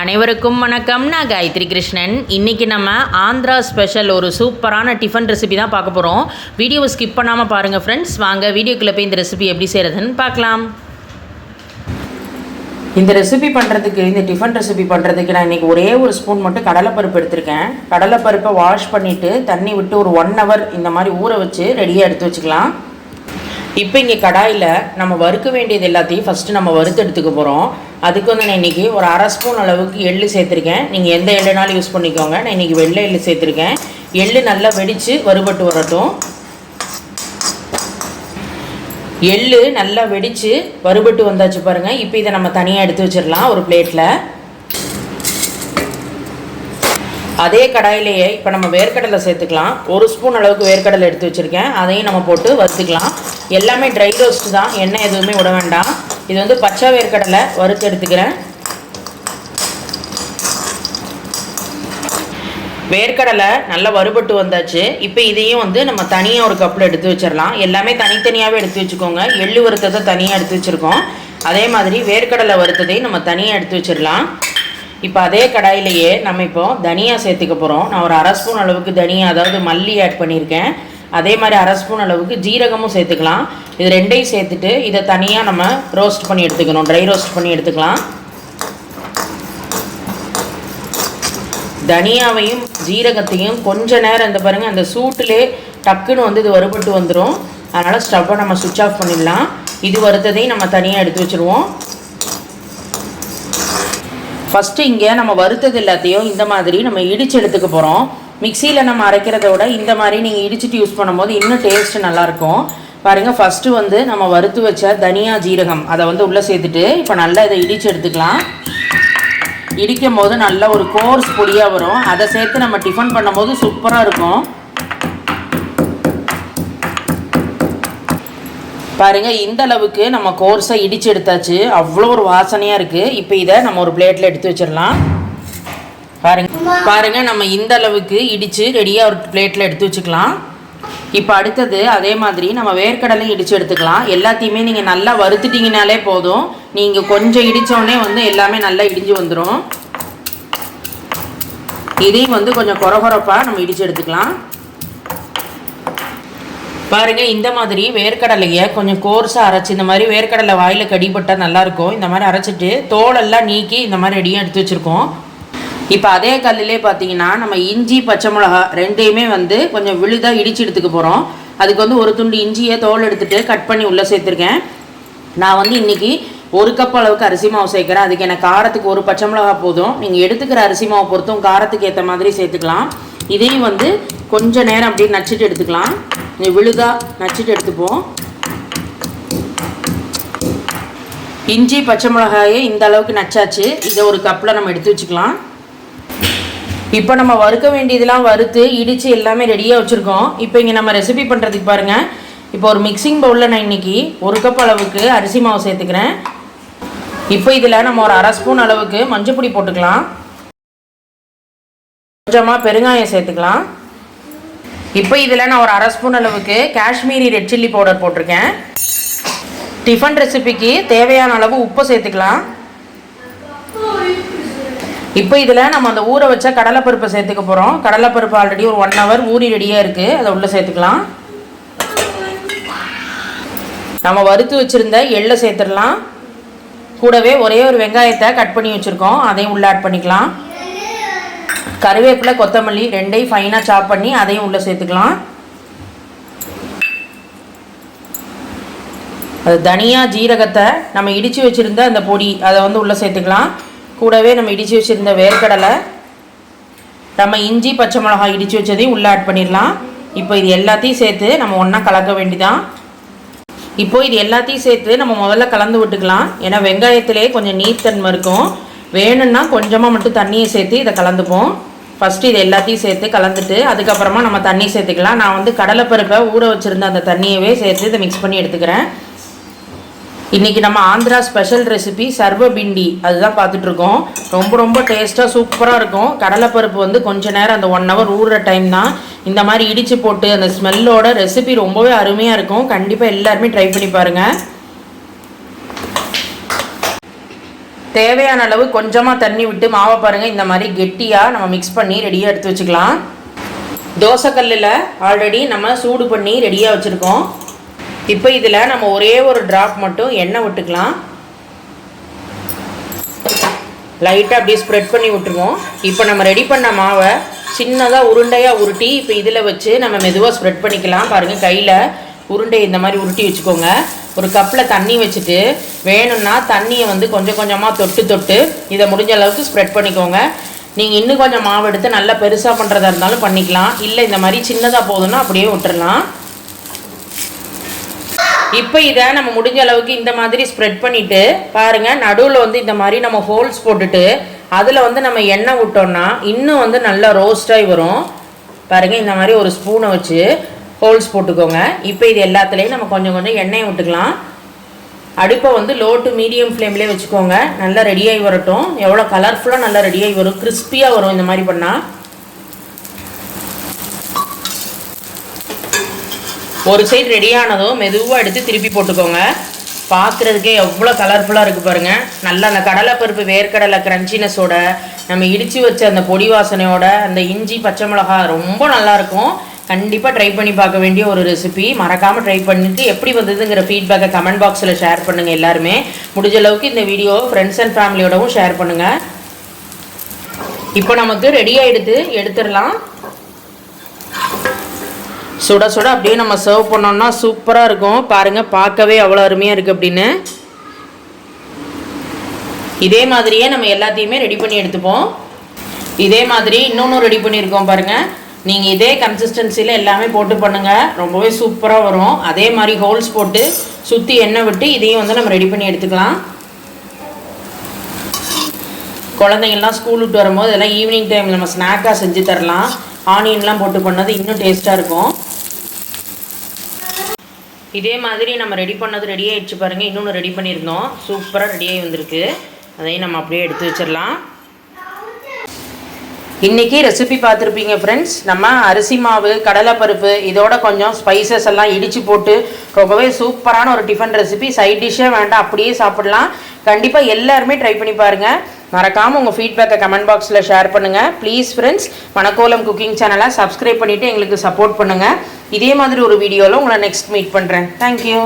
அனைவருக்கும் வணக்கம். நான் காயத்ரி கிருஷ்ணன். இன்றைக்கி நம்ம ஆந்திரா ஸ்பெஷல் ஒரு சூப்பரான டிஃபன் ரெசிபி தான் பார்க்க போகிறோம் வீடியோவை ஸ்கிப் பண்ணாமல் பாருங்கள் ஃப்ரெண்ட்ஸ் வாங்க வீடியோக்குள்ளே போய் இந்த ரெசிபி எப்படி செய்கிறதுன்னு பார்க்கலாம். இந்த ரெசிபி பண்ணுறதுக்கு இந்த டிஃபன் ரெசிபி பண்ணுறதுக்கு நான் இன்றைக்கி ஒரே ஒரு ஸ்பூன் மட்டும் கடலைப்பருப்பு எடுத்திருக்கேன். கடலைப்பருப்பை வாஷ் பண்ணிவிட்டு தண்ணி விட்டு ஒரு ஒன் ஹவர் இந்த மாதிரி ஊற வச்சு ரெடியாக எடுத்து வச்சுக்கலாம். இப்போ இங்கே கடாயில் நம்ம வறுக்க வேண்டியது எல்லாத்தையும் ஃபஸ்ட்டு நம்ம வறுத்து எடுத்துக்க போகிறோம் அதுக்கு வந்து நான் இன்றைக்கி ஒரு அரை ஸ்பூன் அளவுக்கு எள்ளு சேர்த்துருக்கேன். நீங்கள் எந்த எள்ளுனாலும் யூஸ் பண்ணிக்கோங்க. நான் இன்றைக்கி வெள்ளை எள்ளு சேர்த்துருக்கேன். எள்ளு நல்லா வெடித்து வறுபட்டு வரட்டும். எள்ளு நல்லா வெடித்து வறுபட்டு வந்தாச்சு பாருங்கள் இப்போ இதை நம்ம தனியாக எடுத்து வச்சிடலாம் ஒரு பிளேட்டில் அதே கடாயிலேயே இப்போ நம்ம வேர்க்கடலை சேர்த்துக்கலாம். ஒரு ஸ்பூன் அளவுக்கு வேர்க்கடலை எடுத்து வச்சுருக்கேன். அதையும் நம்ம போட்டு வறுத்துக்கலாம். எல்லாமே ட்ரை ரோஸ்ட் தான். எண்ணெய் எதுவுமே விட வேண்டாம். இது வந்து பச்சை வேர்க்கடலை வறுத்து எடுத்துக்கிறேன். வேர்க்கடலை நல்லா வறுபட்டு வந்தாச்சு. இப்போ இதையும் வந்து நம்ம தனியாக ஒரு கப்பில் எடுத்து வச்சிடலாம். எல்லாமே தனித்தனியாகவே எடுத்து வச்சுக்கோங்க. எள்ளு வறுத்ததை தனியாக எடுத்து வச்சுருக்கோம். அதே மாதிரி வேர்க்கடலை வறுத்ததையும் நம்ம தனியாக எடுத்து வச்சிடலாம். இப்போ அதே கடாயிலேயே நம்ம இப்போ தனியா சேர்த்துக்க போகிறோம் நான் ஒரு அரை ஸ்பூன் அளவுக்கு தனியா அதாவது மல்லி ஆட் பண்ணியிருக்கேன். அதே மாதிரி அரை ஸ்பூன் அளவுக்கு ஜீரகமும் சேர்த்துக்கலாம். இது ரெண்டையும் சேர்த்துட்டு இதை தனியாக நம்ம ரோஸ்ட் பண்ணி எடுத்துக்கணும். ட்ரை ரோஸ்ட் பண்ணி எடுத்துக்கலாம். தனியாவையும் ஜீரகத்தையும் கொஞ்ச நேரம் இந்த பாருங்கள் அந்த சூட்டிலே டக்குன்னு வந்து இது வறுபட்டு வந்துடும் அதனால் ஸ்டவ்வை நம்ம சுவிட்ச் ஆஃப் பண்ணிடலாம். இது வறுத்ததையும் நம்ம தனியாக எடுத்து வச்சுருவோம். ஃபஸ்ட்டு இங்கே நம்ம வறுத்தது எல்லாத்தையும் இந்த மாதிரி நம்ம இடித்து எடுத்துக்க போகிறோம் மிக்சியில் நம்ம அரைக்கிறத விட இந்த மாதிரி நீங்கள் இடிச்சிட்டு யூஸ் பண்ணும்போது இன்னும் டேஸ்ட்டு நல்லாயிருக்கும். பாருங்கள் ஃபஸ்ட்டு வந்து நம்ம வறுத்து வச்ச தனியா ஜீரகம் அதை வந்து உள்ளே சேர்த்துட்டு இப்போ நல்லா இதை இடித்து எடுத்துக்கலாம். இடிக்கும் போது நல்ல ஒரு கோர்ஸ் பொடியாக வரும். அதை சேர்த்து நம்ம டிஃபன் பண்ணும்போது சூப்பராக இருக்கும். பாருங்கள் இந்த அளவுக்கு நம்ம கோர்ஸை இடித்து எடுத்தாச்சு. அவ்வளோ ஒரு வாசனையாக இருக்குது இப்போ இதை நம்ம ஒரு பிளேட்டில் எடுத்து வச்சிடலாம். பாருங்க பாருங்க நம்ம இந்த அளவுக்கு இடித்து ரெடியாக ஒரு பிளேட்டில் எடுத்து வச்சுக்கலாம். இப்போ அடுத்தது அதே மாதிரி நம்ம வேர்க்கடலையும் இடித்து எடுத்துக்கலாம். எல்லாத்தையுமே நீங்கள் நல்லா வறுத்துட்டிங்கனாலே போதும். நீங்கள் கொஞ்சம் இடித்தோடனே வந்து எல்லாமே நல்லா இடிஞ்சு வந்துடும் இதையும் வந்து கொஞ்சம் குறகுறப்பாக நம்ம இடித்து எடுத்துக்கலாம். பாருங்கள் இந்த மாதிரி வேர்க்கடலையை கொஞ்சம் கோர்ஸாக அரைச்சி இந்த மாதிரி வேர்க்கடலை வாயில் கடிப்பட்டால் நல்லாயிருக்கும். இந்த மாதிரி அரைச்சிட்டு தோலெல்லாம் நீக்கி இந்த மாதிரி ரெடியாக எடுத்து வச்சுருக்கோம். இப்போ அதே கல்லிலே பார்த்தீங்கன்னா நம்ம இஞ்சி பச்சை மிளகா ரெண்டையுமே வந்து கொஞ்சம் விழுதாக இடித்து எடுத்துக்க போகிறோம் அதுக்கு வந்து ஒரு துண்டு இஞ்சியை தோல் எடுத்துகிட்டு கட் பண்ணி உள்ளே சேர்த்துருக்கேன். நான் வந்து இன்றைக்கி ஒரு கப் அளவுக்கு அரிசி மாவு சேர்க்குறேன். அதுக்கு எனக்கு காரத்துக்கு ஒரு பச்சை மிளகா போதும். நீங்கள் எடுத்துக்கிற அரிசி மாவு பொறுத்தும் காரத்துக்கு ஏற்ற மாதிரி சேர்த்துக்கலாம். இதையும் வந்து கொஞ்சம் நேரம் அப்படியே நச்சுட்டு எடுத்துக்கலாம். விழுதா? நச்சுட்டு எடுத்துப்போம். இஞ்சி பச்சை மிளகாயை இந்த அளவுக்கு நச்சாச்சு. இதை ஒரு கப்பில் நம்ம எடுத்து வச்சுக்கலாம். இப்போ நம்ம வறுக்க வேண்டியதெல்லாம் வறுத்து இடித்து எல்லாமே ரெடியாக வச்சுருக்கோம். இப்போ இங்கே நம்ம ரெசிபி பண்ணுறதுக்கு பாருங்கள் இப்போ ஒரு மிக்சிங் பவுலில் நான் இன்றைக்கி ஒரு கப் அளவுக்கு அரிசி மாவு சேர்த்துக்கிறேன். இப்போ இதில் நம்ம ஒரு அரை ஸ்பூன் அளவுக்கு மஞ்சள் பொடி போட்டுக்கலாம். கொஞ்சமாக பெருங்காயம் சேர்த்துக்கலாம். இப்போ இதில் நான் ஒரு அரை ஸ்பூன் அளவுக்கு காஷ்மீரி ரெட் சில்லி பவுடர் போட்டிருக்கேன். டிஃபன் ரெசிபிக்கு தேவையான அளவு உப்பு சேர்த்துக்கலாம். இப்போ இதில் நம்ம அந்த ஊற வச்ச கடலைப்பருப்பை சேர்த்துக்க போகிறோம் கடலைப்பருப்பு ஆல்ரெடி ஒரு ஒன் ஹவர் ஊறி ரெடியாக இருக்குது அதை உள்ளே சேர்த்துக்கலாம். நம்ம வறுத்து வச்சுருந்த எள்ளை சேர்த்துடலாம். கூடவே ஒரே ஒரு வெங்காயத்தை கட் பண்ணி வச்சுருக்கோம். அதையும் உள்ளே ஆட் பண்ணிக்கலாம். கருவேப்பிலை கொத்தமல்லி ரெண்டையும் ஃபைனாக சாப் பண்ணி அதையும் உள்ளே சேர்த்துக்கலாம். அது தனியாக ஜீரகத்தை நம்ம இடித்து வச்சுருந்த அந்த பொடி அதை வந்து உள்ளே சேர்த்துக்கலாம். கூடவே நம்ம இடித்து வச்சுருந்த வேர்க்கடலை நம்ம இஞ்சி பச்சை மிளகாய் இடித்து வச்சதையும் உள்ளே ஆட் பண்ணிடலாம். இப்போ இது எல்லாத்தையும் சேர்த்து நம்ம ஒன்றா கலக்க வேண்டிதான். இப்போ இது எல்லாத்தையும் சேர்த்து நம்ம முதல்ல கலந்து விட்டுக்கலாம். ஏன்னா வெங்காயத்திலே கொஞ்சம் நீர்த்தன்மை இருக்கும். வேணும்னா கொஞ்சமாக மட்டும் தண்ணியை சேர்த்து இதை கலந்துப்போம். ஃபஸ்ட்டு இது எல்லாத்தையும் சேர்த்து கலந்துட்டு அதுக்கப்புறமா நம்ம தண்ணி சேர்த்துக்கலாம். நான் வந்து கடலைப்பருப்பை ஊற வச்சுருந்த அந்த தண்ணியவே சேர்த்து இதை மிக்ஸ் பண்ணி எடுத்துக்கிறேன். இன்றைக்கி நம்ம ஆந்திரா ஸ்பெஷல் ரெசிபி சர்வ பிண்டி. அதுதான் பார்த்துட்ருக்கோம். ரொம்ப ரொம்ப டேஸ்ட்டாக சூப்பராக இருக்கும். கடலைப்பருப்பு வந்து கொஞ்ச நேரம் அந்த ஒன் ஹவர் ஊறுற டைம் தான். இந்த மாதிரி இடித்து போட்டு அந்த ஸ்மெல்லோட ரெசிபி ரொம்பவே அருமையாக இருக்கும். கண்டிப்பாக எல்லாருமே ட்ரை பண்ணி பாருங்கள் தேவையான அளவு கொஞ்சமாக தண்ணி விட்டு மாவை பாருங்கள் இந்த மாதிரி கெட்டியாக நம்ம மிக்ஸ் பண்ணி ரெடியாக எடுத்து வச்சுக்கலாம். தோசைக்கல்லில் ஆல்ரெடி நம்ம சூடு பண்ணி ரெடியாக வச்சுருக்கோம். இப்போ இதில் நம்ம ஒரே ஒரு ட்ராப் மட்டும் எண்ணெய் விட்டுக்கலாம். லைட்டாக அப்படியே ஸ்ப்ரெட் பண்ணி விட்டுருவோம். இப்போ நம்ம ரெடி பண்ண மாவை சின்னதாக உருண்டையாக உருட்டி இப்போ இதில் வச்சு நம்ம மெதுவாக ஸ்ப்ரெட் பண்ணிக்கலாம். பாருங்கள் கையில் உருண்டை இந்த மாதிரி உருட்டி வச்சுக்கோங்க. ஒரு கப்பில் தண்ணி வச்சுட்டு வேணும்னா தண்ணியை வந்து கொஞ்சம் கொஞ்சமாக தொட்டு தொட்டு இதை முடிஞ்ச அளவுக்கு ஸ்ப்ரெட் பண்ணிக்கோங்க. நீங்கள் இன்னும் கொஞ்சம் மாவு எடுத்து நல்லா பெருசாக பண்ணுறதா இருந்தாலும் பண்ணிக்கலாம். இல்லை இந்த மாதிரி சின்னதாக போதுன்னா அப்படியே விட்டுறலாம். இப்போ இதை நம்ம முடிஞ்ச அளவுக்கு இந்த மாதிரி ஸ்ப்ரெட் பண்ணிவிட்டு பாருங்கள் நடுவில் வந்து இந்த மாதிரி நம்ம ஹோல்ஸ் போட்டுட்டு அதில் வந்து நம்ம எண்ணெய் விட்டோம்னா இன்னும் வந்து நல்லா ரோஸ்டாகி வரும். பாருங்கள் இந்த மாதிரி ஒரு ஸ்பூனை வச்சு ஹோல்ஸ் போட்டுக்கோங்க. இப்போ இது எல்லாத்துலேயும் நம்ம கொஞ்சம் கொஞ்சம் எண்ணெயை விட்டுக்கலாம். அடுப்பை வந்து லோ டு மீடியம் ஃப்ளேம்லேயே வச்சுக்கோங்க. நல்லா ரெடியாகி வரட்டும். எவ்வளோ கலர்ஃபுல்லாக நல்லா ரெடியாகி வரும். கிறிஸ்பியாக வரும் இந்த மாதிரி பண்ணால் ஒரு சைடு ரெடியானதும் மெதுவாக எடுத்து திருப்பி போட்டுக்கோங்க. பார்க்குறதுக்கே எவ்வளோ கலர்ஃபுல்லாக இருக்குது பாருங்கள் நல்லா அந்த கடலைப்பருப்பு வேர்க்கடலை கிரன்ச்சினஸோட நம்ம இடித்து வச்ச அந்த பொடி வாசனையோட அந்த இஞ்சி பச்சை மிளகா ரொம்ப நல்லாயிருக்கும் கண்டிப்பாக ட்ரை பண்ணி பார்க்க வேண்டிய ஒரு ரெசிபி மறக்காமல் ட்ரை பண்ணிட்டு எப்படி வந்ததுங்கிற ஃபீட்பேக்கை கமெண்ட் பாக்ஸில் ஷேர் பண்ணுங்கள் எல்லாருமே. முடிஞ்ச அளவுக்கு இந்த வீடியோ ஃப்ரெண்ட்ஸ் அண்ட் ஃபேமிலியோடவும் ஷேர் பண்ணுங்கள் இப்போ நமக்கு ரெடி ஆகிடுது எடுத்துடலாம். சுட சுட அப்படியே நம்ம சர்வ் பண்ணோம்னா சூப்பராக இருக்கும். பாருங்கள் பார்க்கவே அவ்வளோ அருமையாக இருக்குது அப்படின்னு. இதே மாதிரியே நம்ம எல்லாத்தையுமே ரெடி பண்ணி எடுத்துப்போம். இதே மாதிரி இன்னொன்று ரெடி பண்ணியிருக்கோம் பாருங்கள் நீங்கள் இதே கன்சிஸ்டன்சியில் எல்லாமே போட்டு பண்ணுங்கள் ரொம்பவே சூப்பராக வரும். அதே மாதிரி ஹோல்ஸ் போட்டு சுற்றி எண்ணெய் விட்டு இதையும் வந்து நம்ம ரெடி பண்ணி எடுத்துக்கலாம். குழந்தைங்கள்லாம் ஸ்கூல் விட்டு வரும்போது இதெல்லாம் ஈவினிங் டைம் நம்ம ஸ்நாக்காக செஞ்சு தரலாம். ஆனியன்லாம் போட்டு பண்ணது இன்னும் டேஸ்ட்டாக இருக்கும். இதே மாதிரி நம்ம ரெடி பண்ணது ரெடி பாருங்கள் இன்னொன்று ரெடி பண்ணியிருந்தோம். சூப்பராக ரெடியாகி வந்திருக்கு. அதையும் நம்ம அப்படியே எடுத்து வச்சிடலாம். இன்றைக்கி ரெசிபி பார்த்துருப்பீங்க ஃப்ரெண்ட்ஸ் நம்ம அரிசி மாவு கடலைப்பருப்பு இதோட கொஞ்சம் ஸ்பைசஸ் எல்லாம் இடித்து போட்டு ரொம்பவே சூப்பரான ஒரு டிஃபன் ரெசிபி சைட் டிஷ்ஷே வேண்டாம் அப்படியே சாப்பிடலாம். கண்டிப்பாக எல்லாருமே ட்ரை பண்ணி பாருங்கள் மறக்காமல் உங்கள் ஃபீட்பேக்கை கமெண்ட் பாக்ஸில் ஷேர் பண்ணுங்கள் ப்ளீஸ் ஃப்ரெண்ட்ஸ் மணக்கோலம் குக்கிங் சேனலை சப்ஸ்கிரைப் பண்ணிவிட்டு எங்களுக்கு சப்போர்ட் பண்ணுங்கள் இதே மாதிரி ஒரு வீடியோவில் உங்களை நெக்ஸ்ட் மீட் பண்ணுறேன் தேங்க்யூ